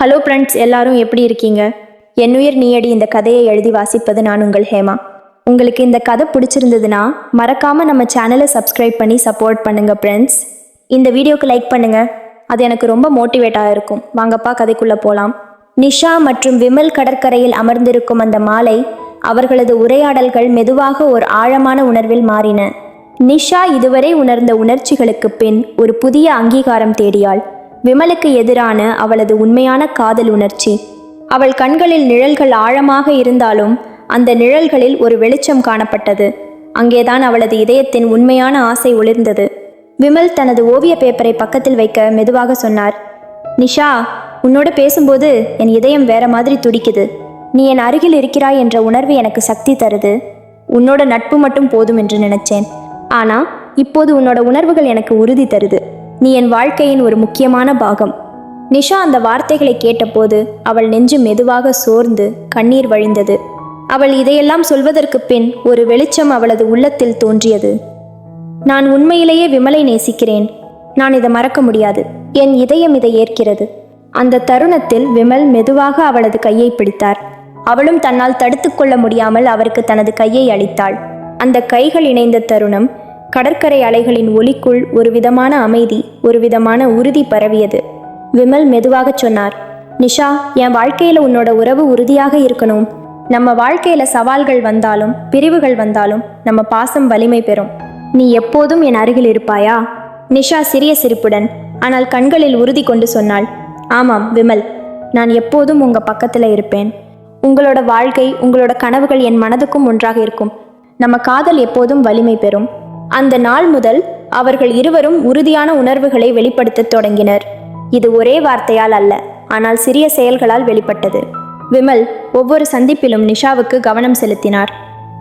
Hello friends எல்லாரும் எப்படி இருக்கீங்க? என்னுயிர் நீயடி இந்த கதையை எழுதி வாசிப்பது நான் உங்கள் ஹேமா. உங்களுக்கு இந்த கதை பிடிச்சிருந்ததுன்னா மறக்காமல் நம்ம சேனலை சப்ஸ்கிரைப் பண்ணி சப்போர்ட் பண்ணுங்க ஃப்ரெண்ட்ஸ் இந்த வீடியோக்கு லைக் பண்ணுங்க. அது எனக்கு ரொம்ப மோட்டிவேட்டாக இருக்கும். வாங்கப்பா கதைக்குள்ளே போகலாம் நிஷா மற்றும் விமல் கடற்கரையில் அமர்ந்திருக்கும் அந்த மாலை அவர்களது உரையாடல்கள் மெதுவாக ஒரு ஆழமான உணர்வில் மாறின. நிஷா இதுவரை உணர்ந்த உணர்ச்சிகளுக்கு பின் ஒரு புதிய அங்கீகாரம் தேடியாள். விமலுக்கு எதிரான அவளது உண்மையான காதல் உணர்ச்சி. அவள் கண்களில் நிழல்கள் ஆழமாக இருந்தாலும் அந்த நிழல்களில் ஒரு வெளிச்சம் காணப்பட்டது. அங்கேதான் அவளது இதயத்தின் உண்மையான ஆசை ஒளிர்ந்தது. விமல் தனது ஓவிய பேப்பரை பக்கத்தில் வைக்க மெதுவாக சொன்னார் நிஷா உன்னோட பேசும்போது என் இதயம் வேற மாதிரி துடிக்குது. நீ என் அருகில் இருக்கிறாய் என்ற உணர்வு எனக்கு சக்தி தருது. உன்னோட நட்பு மட்டும் போதும் என்று நினைச்சேன். ஆனா இப்போது உன்னோட உணர்வுகள் எனக்கு உறுதி தருது. நீ என் வாழ்க்கையின் ஒரு முக்கியமான பாகம். நிஷா அந்த வார்த்தைகளை கேட்டபோது அவள் நெஞ்சு மெதுவாக சோர்ந்து கண்ணீர் வழிந்தது. அவள் இதையெல்லாம் சொல்வதற்கு பின் ஒரு வெளிச்சம் அவளது உள்ளத்தில் தோன்றியது. நான் உண்மையிலேயே விமலை நேசிக்கிறேன். நான் இதை மறக்க முடியாது. என் இதயம் இதை ஏற்கிறது. அந்த தருணத்தில் விமல் மெதுவாக அவளது கையை பிடித்தார். அவளும் தன்னால் தடுத்துக்கொள்ள முடியாமல் அவருக்கு தனது கையை அளித்தாள். அந்த கைகள் இணைந்த தருணம் கடற்கரை அலைகளின் ஒலிக்குள் ஒரு விதமான அமைதி ஒரு விதமான உறுதி பரவியது. விமல் மெதுவாகச் சொன்னார் நிஷா என் வாழ்க்கையில உன்னோட உறவு உறுதியாக இருக்கணும். நம்ம வாழ்க்கையில சவால்கள் வந்தாலும் பிரிவுகள் வந்தாலும் நம்ம பாசம் வலிமை பெறும். நீ எப்போதும் என் அருகில் இருப்பாயா? நிஷா சிறிய சிரிப்புடன் ஆனால் கண்களில் உறுதி கொண்டு சொன்னாள் ஆமாம் விமல் நான் எப்போதும் உங்க பக்கத்துல இருப்பேன். உங்களோட வாழ்க்கை உங்களோட கனவுகள் என் மனதுக்கும் ஒன்றாக இருக்கும். நம்ம காதல் எப்போதும் வலிமை பெறும். அந்த நாள் முதல் அவர்கள் இருவரும் உறுதியான உணர்வுகளை வெளிப்படுத்தத் தொடங்கினர். இது ஒரே வார்த்தையால் அல்ல ஆனால் சிறிய செயல்களால் வெளிப்பட்டது. விமல் ஒவ்வொரு சந்திப்பிலும் நிஷாவுக்கு கவனம் செலுத்தினார்.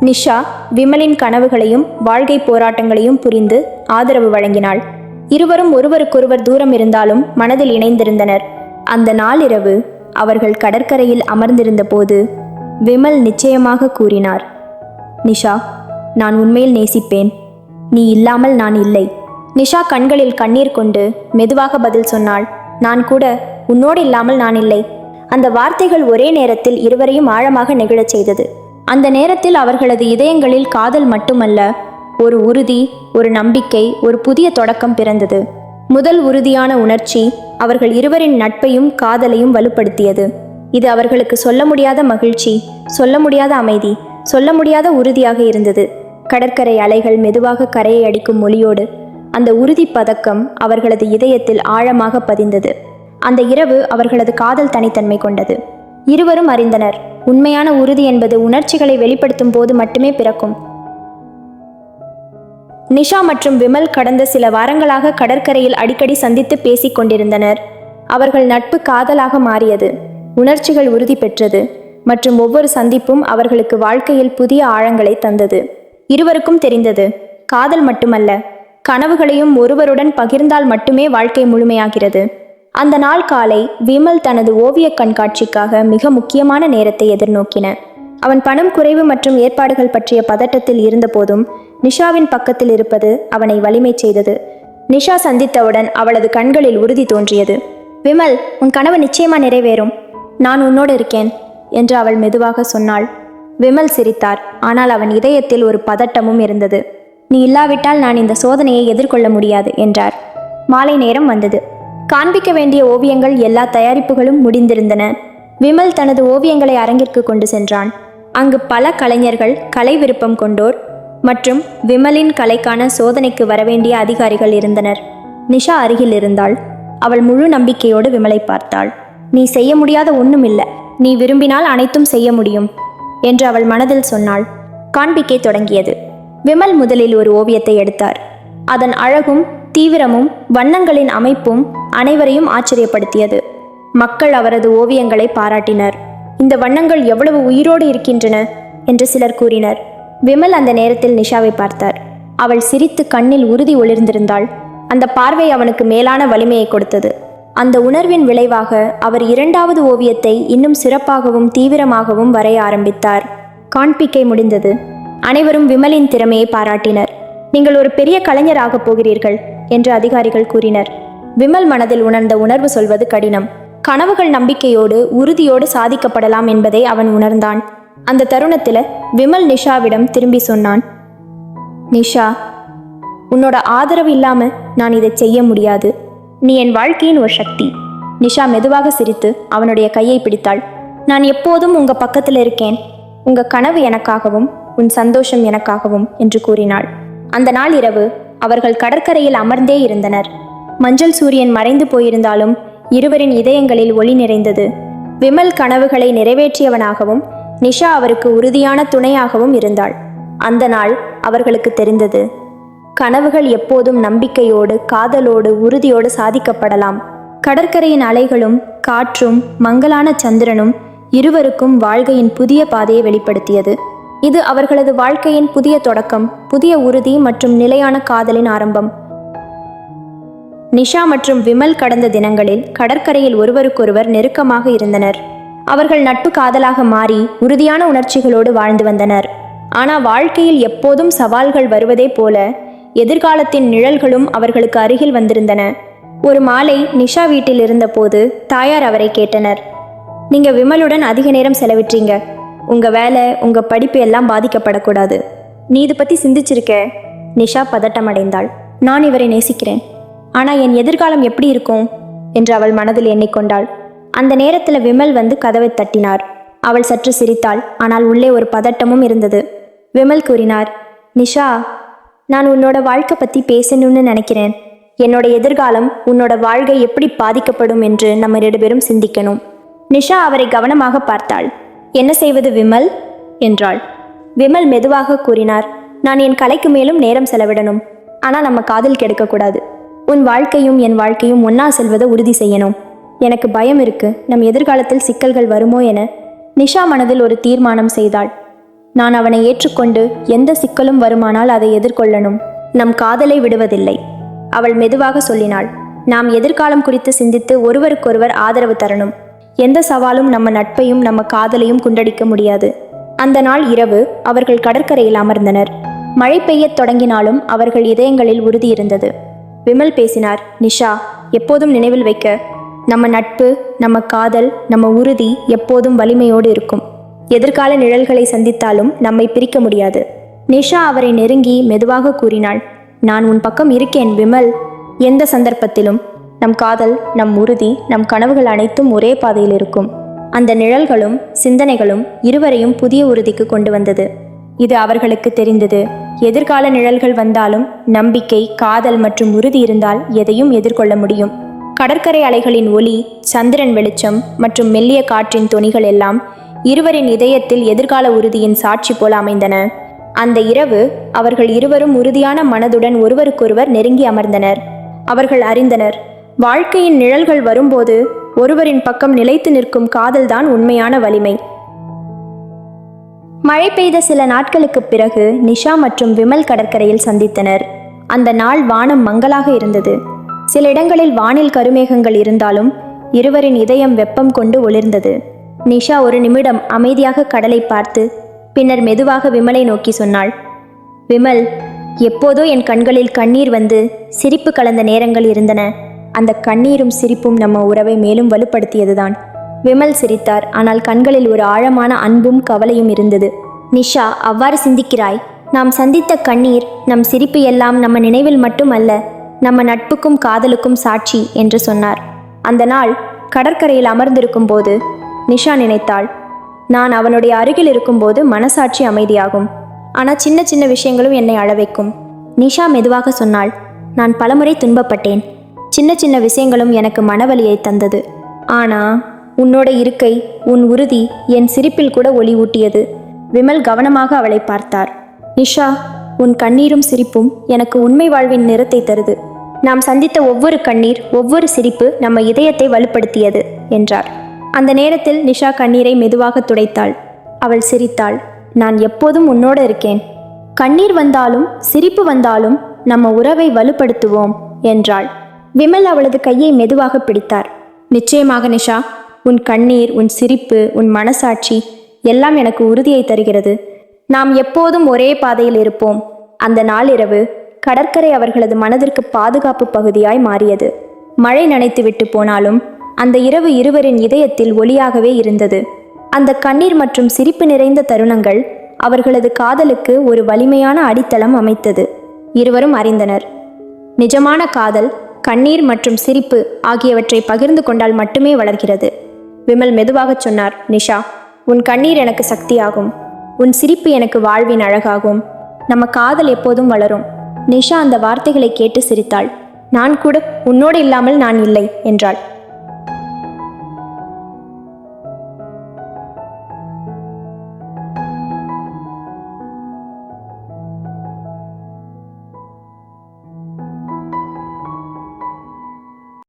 நிஷா விமலின் கனவுகளையும் வாழ்க்கை போராட்டங்களையும் புரிந்து ஆதரவு வழங்கினாள். இருவரும் ஒருவருக்கொருவர் தூரம் இருந்தாலும் மனதில் இணைந்திருந்தனர். அந்த நாளிரவு அவர்கள் கடற்கரையில் அமர்ந்திருந்த போது விமல் நிச்சயமாக கூறினார் நிஷா நான் உண்மையில் நேசிப்பேன். நீ இல்லாமல் நான் இல்லை. நிஷா கண்களில் கண்ணீர் கொண்டு மெதுவாக பதில் சொன்னாள். நான் கூட உன்னோடு இல்லாமல் நான் இல்லை. அந்த வார்த்தைகள் ஒரே நேரத்தில் இருவரையும் ஆழமாக நெகிழச் செய்தது. அந்த நேரத்தில் அவர்களது இதயங்களில் காதல் மட்டுமல்ல ஒரு உறுதி ஒரு நம்பிக்கை ஒரு புதிய தொடக்கம் பிறந்தது. முதல் உறுதியான உணர்ச்சி அவர்கள் இருவரின் நட்பையும் காதலையும் வலுப்படுத்தியது. இது அவர்களுக்கு சொல்ல முடியாத மகிழ்ச்சி சொல்ல முடியாத அமைதி சொல்ல முடியாத உறுதியாக இருந்தது. கடற்கரை அலைகள் மெதுவாக கரையை அடிக்கும் மொழியோடு அந்த உறுதி பதக்கம் அவர்களது இதயத்தில் ஆழமாக பதிந்தது. அந்த இரவு அவர்களது காதல் தனித்தன்மை கொண்டது. இருவரும் அறிந்தனர். உண்மையான உறுதி என்பது உணர்ச்சிகளை வெளிப்படுத்தும் போது மட்டுமே பிறக்கும். நிஷா மற்றும் விமல் கடந்த சில வாரங்களாக கடற்கரையில் அடிக்கடி சந்தித்து பேசிக் கொண்டிருந்தனர். அவர்கள் நட்பு காதலாக மாறியது. உணர்ச்சிகள் உறுதி பெற்றது. மற்றும் ஒவ்வொரு சந்திப்பும் அவர்களுக்கு வாழ்க்கையில் புதிய ஆழங்களை தந்தது. இருவருக்கும் தெரிந்தது. காதல் மட்டுமல்ல கனவுகளையும் ஒருவருடன் பகிர்ந்தால் மட்டுமே வாழ்க்கை முழுமையாகிறது. அந்த நாள் காலை விமல் தனது ஓவியக் கண்காட்சிக்காக மிக முக்கியமான நேரத்தை எதிர்நோக்கின. அவன் பணம் குறைவு மற்றும் ஏற்பாடுகள் பற்றிய பதட்டத்தில் இருந்தபோதும் நிஷாவின் பக்கத்தில் இருப்பது அவனை வலிமை செய்தது. நிஷா சந்தித்தவுடன் அவளது கண்களில் உறுதி தோன்றியது. விமல் உன் கனவு நிச்சயமா நிறைவேறும். நான் உன்னோடு இருக்கேன் என்று அவள் மெதுவாக சொன்னாள். விமல் சிரித்தார். ஆனால் அவன் இதயத்தில் ஒரு பதட்டமும் இருந்தது. நீ இல்லாவிட்டால் நான் இந்த சோதனையை எதிர்கொள்ள முடியாது என்றார். மாலை நேரம் வந்தது. காண்பிக்க வேண்டிய ஓவியங்கள் எல்லா தயாரிப்புகளும் முடிந்திருந்தன. விமல் தனது ஓவியங்களை அரங்கிற்கு கொண்டு சென்றான். அங்கு பல கலைஞர்கள் கலை விருப்பம் கொண்டோர் மற்றும் விமலின் கலைக்கான சோதனைக்கு வரவேண்டிய அதிகாரிகள் இருந்தனர். நிஷா அருகில் இருந்தாள். அவள் முழு நம்பிக்கையோடு விமலை பார்த்தாள். நீ செய்ய முடியாத ஒண்ணும் இல்லை நீ விரும்பினால் அனைத்தும் செய்ய முடியும். என்று அவள் மனதில் சொன்னாள். காண்பிக்கை தொடங்கியது. விமல் முதலில் ஒரு ஓவியத்தை எடுத்தார். அதன் அழகும் தீவிரமும் வண்ணங்களின் அமைப்பும் அனைவரையும் ஆச்சரியப்படுத்தியது. மக்கள் அவரது ஓவியங்களை பாராட்டினர். இந்த வண்ணங்கள் எவ்வளவு உயிரோடு இருக்கின்றன என்று சிலர் கூறினர். விமல் அந்த நேரத்தில் நிஷாவை பார்த்தார். அவள் சிரித்து கண்ணில் உறுதி ஒளிர்ந்திருந்தாள். அந்த பார்வை அவனுக்கு மேலான வலிமையை கொடுத்தது. அந்த உணர்வின் விளைவாக அவர் இரண்டாவது ஓவியத்தை இன்னும் சிறப்பாகவும் தீவிரமாகவும் வரைய ஆரம்பித்தார். காண்பிக்கை முடிந்தது. அனைவரும் விமலின் திறமையை பாராட்டினர். நீங்கள் ஒரு பெரிய கலைஞராகப் போகிறீர்கள் என்று அதிகாரிகள் கூறினர். விமல் மனதில் உணர்ந்த உணர்வு சொல்வது கடினம். கனவுகள் நம்பிக்கையோடு உறுதியோடு சாதிக்கப்படலாம் என்பதை அவன் உணர்ந்தான். அந்த தருணத்தில் விமல் நிஷாவிடம் திரும்பி சொன்னான். நிஷா உன்னோட ஆதரவு இல்லாமல் நான் இதை செய்ய முடியாது. நீ என் வாழ்க்கையின் ஒரு சக்தி. நிஷா மெதுவாக சிரித்து அவனுடைய கையை பிடித்தாள். நான் எப்போதும் உங்க பக்கத்தில் இருக்கேன். உங்க கனவு எனக்காகவும் உன் சந்தோஷம் எனக்காகவும் என்று கூறினாள். அந்த நாள் இரவு அவர்கள் கடற்கரையில் அமர்ந்தே இருந்தனர். மஞ்சள் சூரியன் மறைந்து போயிருந்தாலும் இருவரின் இதயங்களில் ஒளி நிறைந்தது. விமல் கனவுகளை நிறைவேற்றியவனாகவும் நிஷா அவருக்கு உறுதியான துணையாகவும் இருந்தாள். அந்த நாள் அவர்களுக்கு தெரிந்தது. கனவுகள் எப்போதும் நம்பிக்கையோடு காதலோடு உறுதியோடு சாதிக்கப்படலாம். கடற்கரையின் அலைகளும் காற்றும் மங்கலான சந்திரனும் இருவருக்கும் வாழ்க்கையின் புதிய பாதையை வெளிப்படுத்தியது. இது அவர்களது வாழ்க்கையின் புதிய தொடக்கம் புதிய உறுதி மற்றும் நிலையான காதலின் ஆரம்பம். நிஷா மற்றும் விமல் கடந்த தினங்களில் கடற்கரையில் ஒருவருக்கொருவர் நெருக்கமாக இருந்தனர். அவர்கள் நட்பு காதலாக மாறி உறுதியான உணர்ச்சிகளோடு வாழ்ந்து வந்தனர். ஆனால் வாழ்க்கையில் எப்போதும் சவால்கள் வருவதே போல எதிர்காலத்தின் நிழல்களும் அவர்களுக்கு அருகில் வந்திருந்தன. ஒரு மாலை நிஷா வீட்டில் இருந்தபோது தாயார் அவரை கேட்டனர். நீங்க விமலுடன் அதிக நேரம் செலவிட்டீங்க உங்க வேலை உங்க படிப்பு எல்லாம் பாதிக்கப்படக்கூடாது. நீ இது பத்தி சிந்திச்சிருக்க? நிஷா பதட்டமடைந்தாள். நான் இவரை நேசிக்கிறேன். ஆனா என் எதிர்காலம் எப்படி இருக்கும்? என்று அவள் மனதில் எண்ணிக்கொண்டாள். அந்த நேரத்தில் விமல் வந்து கதவை தட்டினார். அவள் சற்று சிரித்தாள். ஆனால் உள்ளே ஒரு பதட்டமும் இருந்தது. விமல் கூறினார் நிஷா நான் உன்னோட வாழ்க்கை பற்றி பேசணும்னு நினைக்கிறேன். என்னோட எதிர்காலம் உன்னோட வாழ்க்கை எப்படி பாதிக்கப்படும் என்று நம்ம ரெண்டு பேரும் சிந்திக்கணும். நிஷா அவரை கவனமாக பார்த்தாள். என்ன செய்வது விமல்? என்றாள். விமல் மெதுவாக கூறினார். நான் என் கலைக்கு மேலும் நேரம் செலவிடணும். ஆனால் நம்ம காதல் கெடுக்கக்கூடாது. உன் வாழ்க்கையும் என் வாழ்க்கையும் ஒன்னா செல்வதை உறுதி செய்யணும். எனக்கு பயம் இருக்கு. நம் எதிர்காலத்தில் சிக்கல்கள் வருமோ என. நிஷா மனதில் ஒரு தீர்மானம் செய்தாள். நான் அவனை ஏற்றுக்கொண்டு எந்த சிக்கலும் வருமானால் அதை எதிர்கொள்ளணும். நம் காதலை விடுவதில்லை. அவள் மெதுவாக சொல்லினாள் நாம் எதிர்காலம் குறித்து சிந்தித்து ஒருவருக்கொருவர் ஆதரவு தரணும். எந்த சவாலும் நம்ம நட்பையும் நம்ம காதலையும் குண்டடிக்க முடியாது. அந்த நாள் இரவு அவர்கள் கடற்கரையில் அமர்ந்தனர். மழை பெய்யத் தொடங்கினாலும் அவர்கள் இதயங்களில் உறுதி இருந்தது. விமல் பேசினார் நிஷா எப்போதும் நினைவில் வைக்க. நம்ம நட்பு நம்ம காதல் நம்ம உறுதி எப்போதும் வலிமையோடு இருக்கும். எதிர்கால நிழல்களை சந்தித்தாலும் நம்மை பிரிக்க முடியாது. நிஷா அவரை நெருங்கி மெதுவாக கூறினாள் நான் உன் பக்கம் இருக்கேன் விமல். எந்த சந்தர்ப்பத்திலும் நம் காதல் நம் உறுதி நம் கனவுகள் அனைத்தும் ஒரே பாதையில் இருக்கும். அந்த நிழல்களும் சிந்தனைகளும் இருவரையும் புதிய உறுதிக்கு கொண்டு வந்தது. இது அவர்களுக்கு தெரிந்தது. எதிர்கால நிழல்கள் வந்தாலும் நம்பிக்கை காதல் மற்றும் உறுதி இருந்தால் எதையும் எதிர்கொள்ள முடியும். கடற்கரை அலைகளின் ஒளி சந்திரன் வெளிச்சம் மற்றும் மெல்லிய காற்றின் துணிகள் எல்லாம் இருவரின் இதயத்தில் எதிர்கால உறுதியின் சாட்சி போல அமைந்தன. அந்த இரவு அவர்கள் இருவரும் உறுதியான மனதுடன் ஒருவருக்கொருவர் நெருங்கி அமர்ந்தனர். அவர்கள் அறிந்தனர் வாழ்க்கையின் நிழல்கள் வரும்போது ஒருவரின் பக்கம் நிலைத்து நிற்கும் காதல்தான் உண்மையான வலிமை. மழை பெய்த சில நாட்களுக்குப் பிறகு நிஷா மற்றும் விமல் கடற்கரையில் சந்தித்தனர். அந்த நாள் வானம் மங்கலாக இருந்தது. சில இடங்களில் வானில் கருமேகங்கள் இருந்தாலும் இருவரின் இதயம் வெப்பம் கொண்டு ஒளிர்ந்தது. நிஷா ஒரு நிமிடம் அமைதியாக கடலை பார்த்து பின்னர் மெதுவாக விமலை நோக்கி சொன்னாள் விமல் எப்போதோ என் கண்களில் கண்ணீர் வந்து சிரிப்பு கலந்த நேரங்கள் இருந்தன. அந்த கண்ணீரும் சிரிப்பும் நம்ம உறவை மேலும் வலுப்படுத்தியதுதான். விமல் சிரித்தார் ஆனால் கண்களில் ஒரு ஆழமான அன்பும் கவலையும் இருந்தது. நிஷா அவ்வாறு சிந்திக்கிறாய். நாம் சந்தித்த கண்ணீர் நம் சிரிப்பு எல்லாம் நம்ம நினைவில் மட்டுமல்ல நம்ம நட்புக்கும் காதலுக்கும் சாட்சி என்று சொன்னார். அந்த நாள் கடற்கரையில் அமர்ந்திருக்கும் போது நிஷா நினைத்தாள் நான் அவனுடைய அருகில் இருக்கும்போது மனசாட்சி அமைதியாகும். ஆனால் சின்ன சின்ன விஷயங்களும் என்னை அளவைக்கும். நிஷா மெதுவாக சொன்னாள் நான் பலமுறை துன்பப்பட்டேன். சின்ன சின்ன விஷயங்களும் எனக்கு மனவலியை தந்தது. ஆனா உன்னோட இருக்கை உன் உறுதி என் சிரிப்பில் கூட ஒளி ஊட்டியது. விமல் கவனமாக அவளை பார்த்தார். நிஷா உன் கண்ணீரும் சிரிப்பும் எனக்கு உண்மை வாழ்வின் நிறத்தை தருது. நாம் சந்தித்த ஒவ்வொரு கண்ணீர் ஒவ்வொரு சிரிப்பு நம்ம இதயத்தை வலுப்படுத்தியது என்றார். அந்த நேரத்தில் நிஷா கண்ணீரை மெதுவாக துடைத்தாள். அவள் சிரித்தாள். நான் எப்போதும் உன்னோடு இருக்கேன். கண்ணீர் வந்தாலும் சிரிப்பு வந்தாலும் நம்ம உறவை வலுப்படுத்துவோம் என்றாள். விமல் அவளது கையை மெதுவாக பிடித்தார். நிச்சயமாக நிஷா உன் கண்ணீர் உன் சிரிப்பு உன் மனசாட்சி எல்லாம் எனக்கு உறுதியை தருகிறது. நாம் எப்போதும் ஒரே பாதையில் இருப்போம். அந்த நாளிரவு கடற்கரை அவர்களது மனதிற்கு பாதுகாப்பு பகுதியாய் மாறியது. மழை நனைத்து விட்டு போனாலும் அந்த இரவு இருவரின் இதயத்தில் ஒளியாகவே இருந்தது. அந்த கண்ணீர் மற்றும் சிரிப்பு நிறைந்த தருணங்கள் அவர்களது காதலுக்கு ஒரு வலிமையான அடித்தளம் அமைத்தது. இருவரும் அறிந்தனர். நிஜமான காதல் கண்ணீர் மற்றும் சிரிப்பு ஆகியவற்றை பகிர்ந்து கொண்டால் மட்டுமே வளர்கிறது. விமல் மெதுவாகச் சொன்னார் நிஷா உன் கண்ணீர் எனக்கு சக்தியாகும். உன் சிரிப்பு எனக்கு வாழ்வின் அழகாகும். நம்ம காதல் எப்போதும் வளரும். நிஷா அந்த வார்த்தைகளை கேட்டு சிரித்தாள். நான் கூட உன்னோடு இல்லாமல் நான் இல்லை என்றாள்.